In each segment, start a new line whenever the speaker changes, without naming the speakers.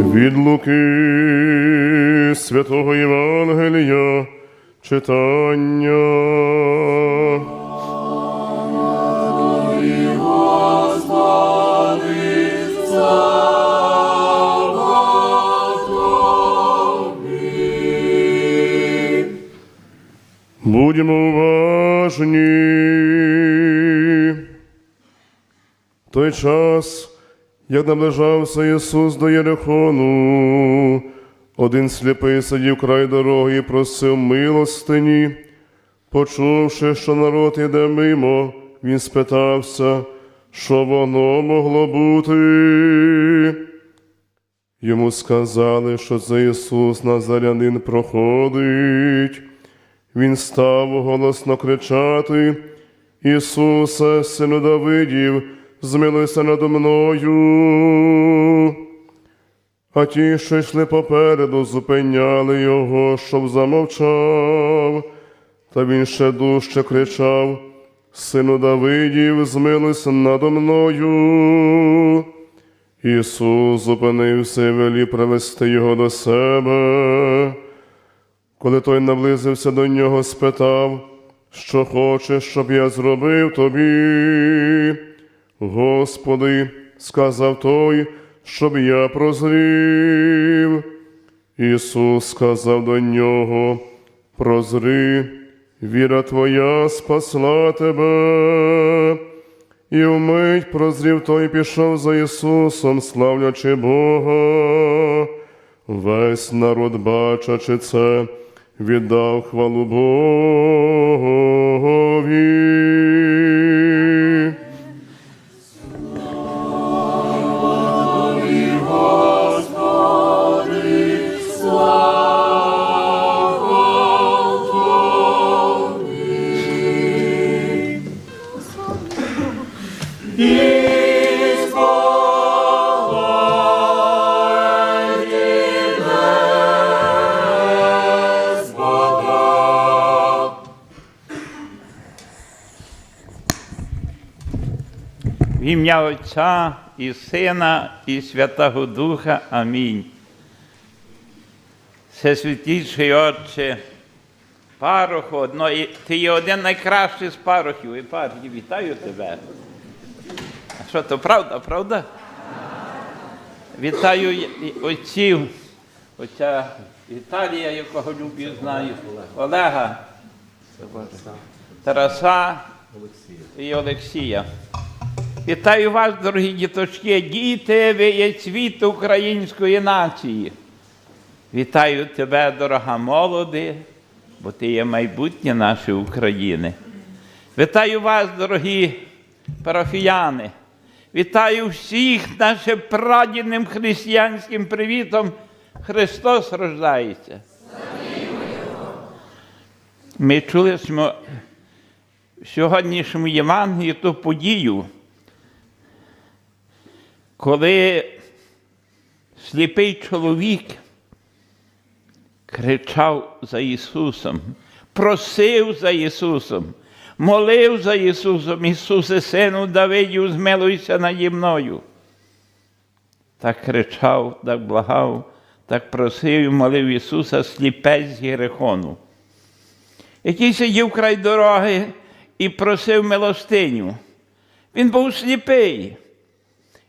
Від Луки Святого Євангелія читання. Будьмо уважні. Той час, як наближався Ісус до Єрихону, один сліпий сидів край дороги і просив милостині. Почувши, що народ іде мимо, він спитався, що воно могло бути. Йому сказали, що це Ісус Назарянин проходить. Він став голосно кричати: Ісусе, сину Давидів, змилуйся надо мною. А ті, що йшли попереду, зупиняли його, щоб замовчав. Та він ще дужче кричав: Сину Давидів, змилуйся надо мною. Ісус зупинився і велів привести його до себе. Коли той наблизився до нього, спитав, що хочеш, щоб я зробив тобі. Господи, сказав той, щоб я прозрів. Ісус сказав до нього, прозри, віра твоя спасла тебе. І вмить прозрів той пішов за Ісусом, славлячи Бога. Весь народ, бачачи це, віддав хвалу Богові.
В ім'я Отця і Сина, і Святого Духа. Амінь. Всесвятіший Отче, пароху одної, ти є один найкращий з парохів. І парохів, вітаю тебе. Що то правда, правда? Вітаю отців, отця Віталія, якого люблю, знаю, Олега, Тараса і Олексія. Вітаю вас, дорогі діточки, діти, ви є цвіт української нації. Вітаю тебе, дорога молоди, бо ти є майбутнє нашої України. Вітаю вас, дорогі парафіяни. Вітаю всіх нашим прадідним християнським привітом. Христос рождається. Ми чули що в сьогоднішньому Євангелії ту подію, коли сліпий чоловік кричав за Ісусом, просив за Ісусом, молив за Ісусом, Ісусе, Сину Давидів, змилуйся наді мною. Так кричав, так благав, так просив і молив Ісуса сліпець з Єрихону, який сидів край дороги і просив милостиню. Він був сліпий.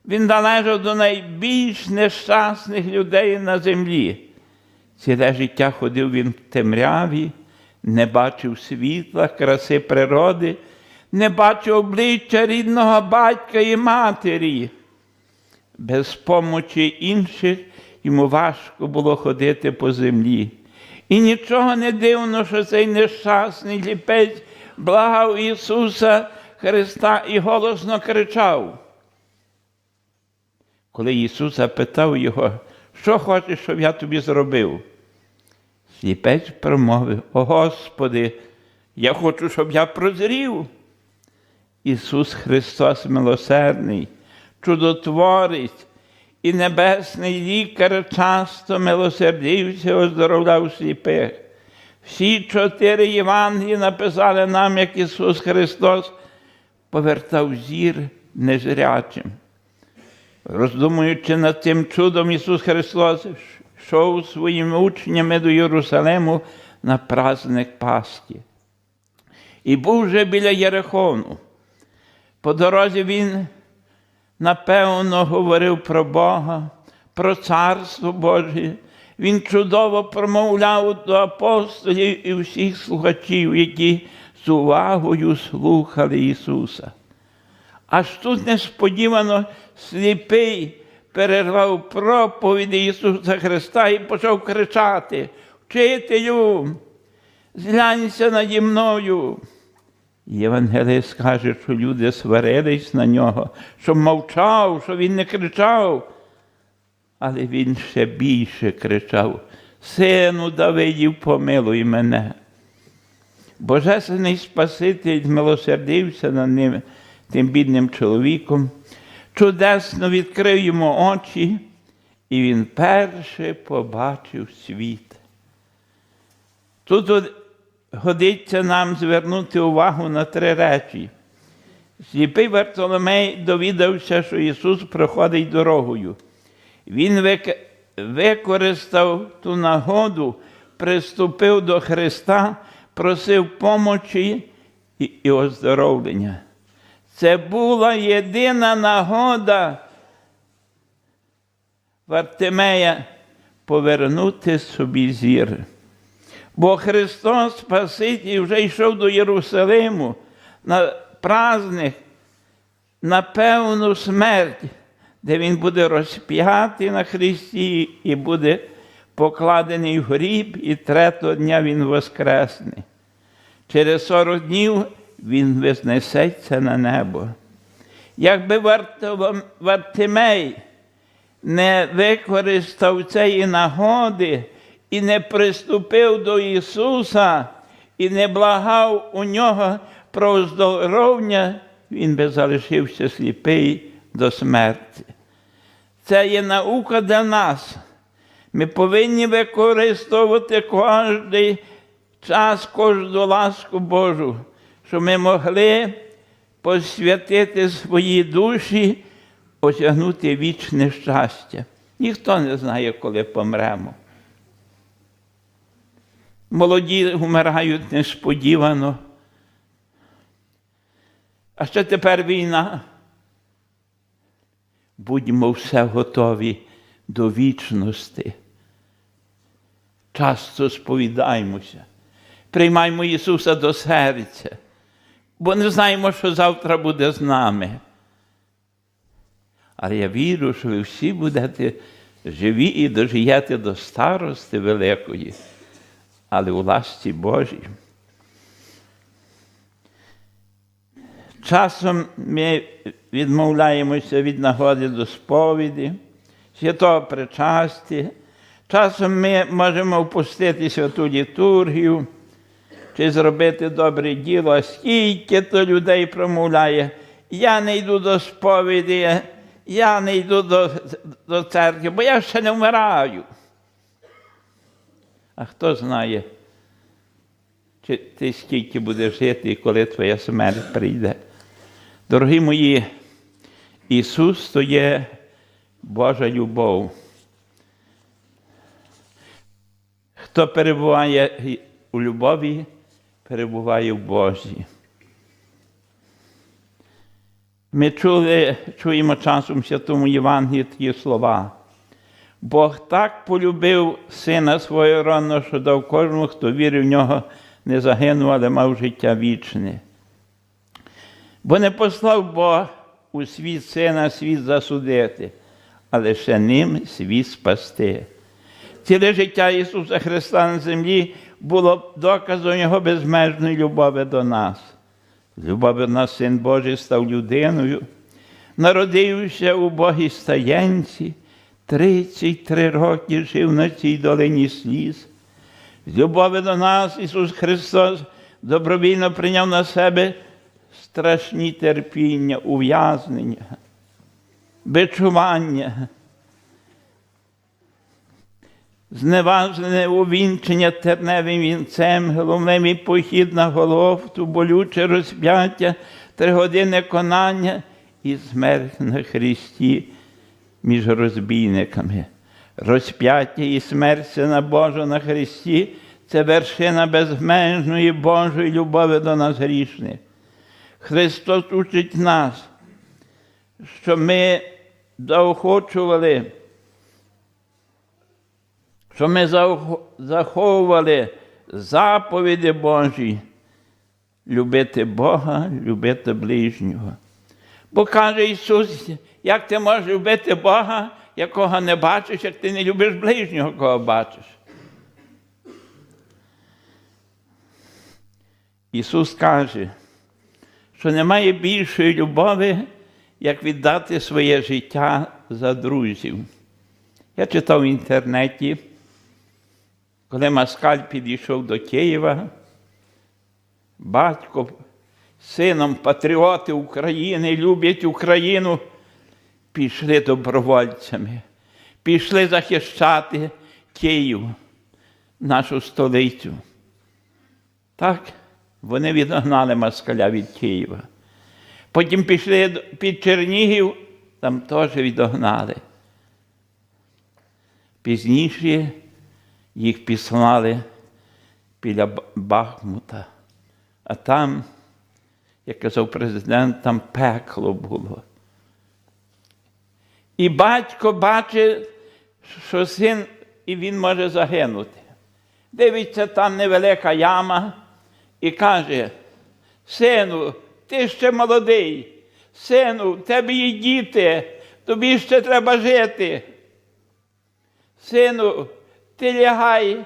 Він належав до найбільш нещасних людей на землі. Ціле життя ходив він в темряві, не бачив світла, краси природи, не бачив обличчя рідного батька і матері. Без помочі інших йому важко було ходити по землі. І нічого не дивно, що цей нещасний ліпець благав Ісуса Христа і голосно кричав. Коли Ісус запитав його, що хочеш, щоб я тобі зробив? Сліпець промовив, О Господи, я хочу, щоб я прозрів. Ісус Христос милосердний, чудотворець і небесний лікар часто милосердився, оздоровляв сліпих. Всі чотири Євангелії написали нам, як Ісус Христос повертав зір незрячим. Роздумуючи над цим чудом, Ісус Христос йшов своїми учнями до Єрусалиму на праздник Пасхи. І був вже біля Єрихону. По дорозі він, напевно, говорив про Бога, про Царство Боже. Він чудово промовляв до апостолів і всіх слухачів, які з увагою слухали Ісуса. Аж тут несподівано сліпий перервав проповіді Ісуса Христа і почав кричати: Вчителю, зглянься наді мною. Євангелист каже, що люди сварились на нього, що мовчав, що він не кричав. Але він ще більше кричав: Сину Давидів, помилуй мене. Божественний Спаситель змилосердився над ним, тим бідним чоловіком, чудесно відкрив йому очі, і він перше побачив світ. Тут годиться нам звернути увагу на три речі. Сліпий Вартоломей довідався, що Ісус проходить дорогою. Він вик- використав ту нагоду, приступив до Христа, просив помочі і оздоровлення. Це була єдина нагода Вартимея повернути собі зір. Бо Христос Спаситель вже йшов до Єрусалиму на праздник, на певну смерть, де Він буде розп'ятий на Христі і буде покладений в гріб, і третього дня Він воскресне. Через 40 днів Він вознесеться на небо. Якби Вартимей не використав цієї нагоди і не приступив до Ісуса, і не благав у нього про оздоровлення, він би залишився сліпий до смерті. Це є наука для нас. Ми повинні використовувати кожний час, кожну ласку Божу, щоб ми могли посвятити свої душі, осягнути вічне щастя. Ніхто не знає, коли помремо. Молоді вмирають несподівано. А ще тепер війна. Будьмо все готові до вічності. Часто сповідаємося, приймаймо Ісуса до серця, бо не знаємо, що завтра буде з нами. Але я вірю, що ви всі будете живі і дожиєте до старости великої, але у ласті Божій. Часом ми відмовляємося від нагоди до сповіді, святого причасті. Часом ми можемо впустити святу літургію чи зробити добре діло, скільки то людей промовляє, я не йду до сповіді, я не йду до, до церкви, бо я ще не вмираю. А хто знає, чи ти скільки будеш жити і коли твоя смерть прийде. Дорогі мої, Ісус то є Божа любов. Хто перебуває у любові, перебуває в Божій. Ми чули, чуємо часом в Святому Євангелії такі слова. Бог так полюбив сина свого рано, що дав кожному, хто вірив в нього, не загинув, але мав життя вічне. Бо не послав Бог у світ сина світ засудити, але ще ним світ спасти. Ціле життя Ісуса Христа на землі було доказом Його безмежної любові до нас. Любові до нас Син Божий став людиною, народився у Богій стаєнці, 33 роки жив на цій долині сліз. З любові до нас Ісус Христос добровільно прийняв на себе страшні терпіння, ув'язнення, бичування, зневажене увінчення терневим вінцем, головним похід на Голофту, болюче розп'яття, три години конання і смерть на Христі. між розбійниками. Розп'яття і смерть Сина Божого на Христі це вершина безмежної Божої любові до нас грішних. Христос учить нас, що ми заохочували, що ми заховували заповіді Божі, любити Бога, любити ближнього. Бо каже Ісус, як ти можеш любити Бога, якого не бачиш, як ти не любиш ближнього, кого бачиш. Ісус каже, що немає більшої любові, як віддати своє життя за друзів. Я читав в інтернеті, коли Маскаль підійшов до Києва, батько сином патріоти України, люблять Україну, пішли добровольцями, пішли захищати Київ, нашу столицю. Так, вони відогнали москаля від Києва. Потім пішли під Чернігів, там теж відогнали. Пізніше їх післали біля Бахмута. А там, як казав президент, там пекло було. І батько бачить, що син і він може загинути. Дивиться, там невелика яма і каже: Сину, ти ще молодий, сину, в тебе є діти, тобі ще треба жити. Сину, ти лягай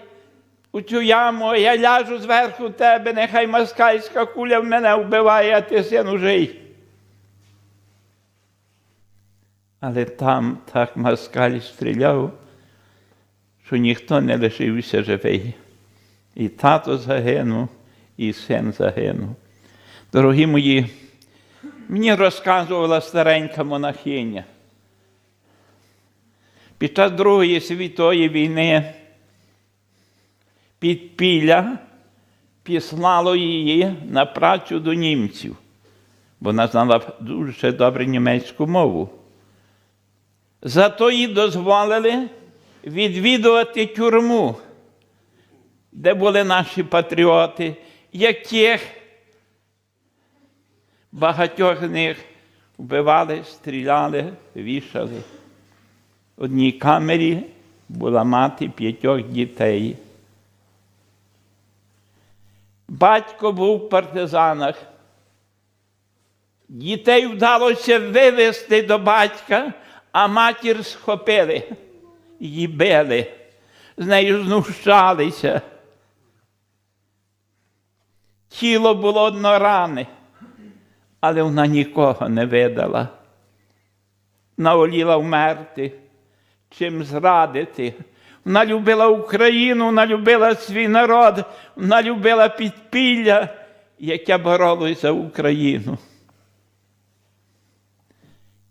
у цю яму, я ляжу зверху тебе, нехай москальська куля в мене вбиває, а ти сину жий. Але там так москаль стріляв, що ніхто не лишився живий. І тато загинув, і син загинув. Дорогі мої, мені розказувала старенька монахиня. Під час Другої світової війни підпілля післало її на працю до німців, вона знала дуже добре німецьку мову. Зато їй дозволили відвідувати тюрму, де були наші патріоти, яких багатьох з них вбивали, стріляли, вішали. В одній камері була мати п'ятьох дітей. Батько був в партизанах. Дітей вдалося вивезти до батька, а матір схопили, її били, з нею знущалися. Тіло було одноране, але вона нікого не видала. Наволіла вмерти, чим зрадити. Вона любила Україну, вона любила свій народ, вона любила підпілля, яке боролося за Україну.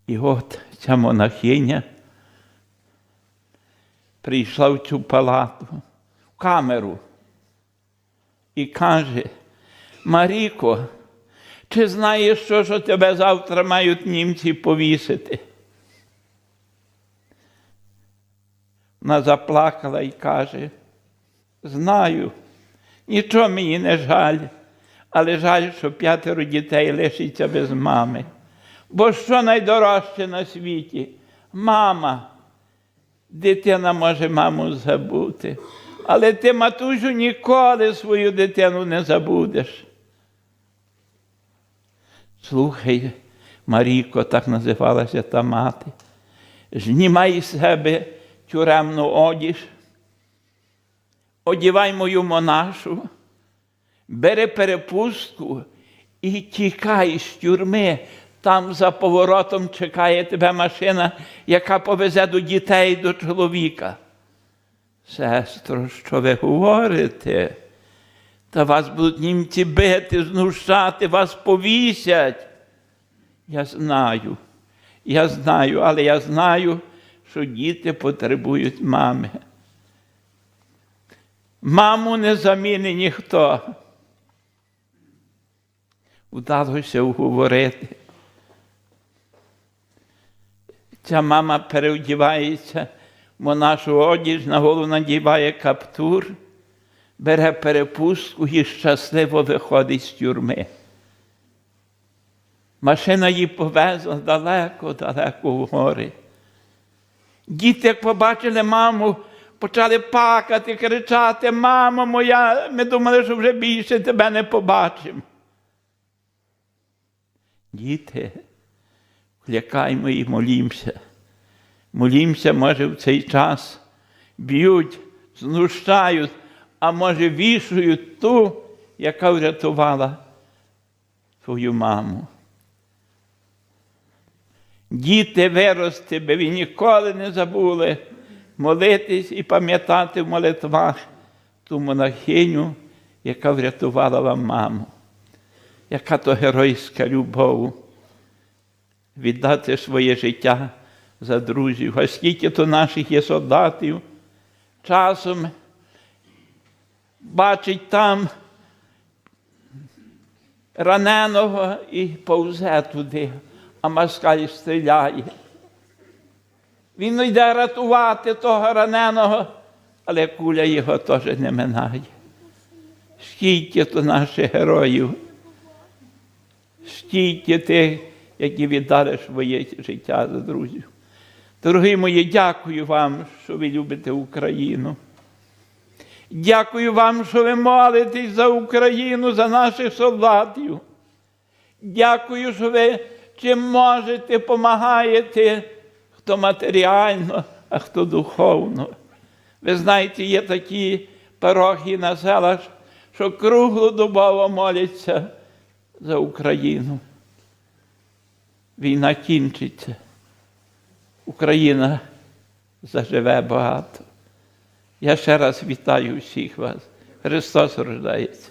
І от ця монахиня прийшла в цю палату, в камеру, і каже: Маріко, чи знаєш, що, що тебе завтра мають німці повісити? Вона заплакала і каже: Знаю, нічого мені не жаль, але жаль, що п'ятеро дітей лишиться без мами. Бо що найдорожче на світі? Мама. Дитина може маму забути. Але ти, матусю, ніколи свою дитину не забудеш. Слухай, Марійко, так називалася та мати. Знімай з себе тюремну одіж, одівай мою монашу, бери перепустку і тікай з тюрми. Там за поворотом чекає тебе машина, яка повезе до дітей, до чоловіка. Сестро, що ви говорите? Та вас будуть німці бити, знущати, вас повісять. Я знаю, я знаю, але я знаю, що діти потребують мами. Маму не заміни ніхто. Вдалося уговорити. Ця мама переодівається в монашу одіж, на голову надіває каптур, бере перепустку і щасливо виходить з тюрми. Машина її повезла далеко-далеко в гори. Діти, як побачили маму, почали плакати, кричати: Мамо моя, ми думали, що вже більше тебе не побачимо. Діти, клякаймо і молімося. Молімося, може, в цей час б'ють, знущають, а може вішають ту, яка врятувала твою маму. Діти вирости, би ви ніколи не забули молитись і пам'ятати в молитвах ту монахиню, яка врятувала вам маму. Яка то геройська любов віддати своє життя за друзів. А скільки то наших є солдатів, часом бачить там раненого і повзе туди, а москаль стріляє. Він йде рятувати того раненого, але куля його теж не минає. Скільки то наших героїв, стільки тих, які віддали своє життя за друзів. Дорогі мої, дякую вам, що ви любите Україну. Дякую вам, що ви молитесь за Україну, за наших солдатів. Дякую, що ви чим можете, допомагаєте, хто матеріально, а хто духовно. Ви знаєте, є такі парохи на селах, що круглодобово моляться за Україну. Війна кінчиться. Україна заживе багато. Я ще раз вітаю всіх вас. Христос рождається.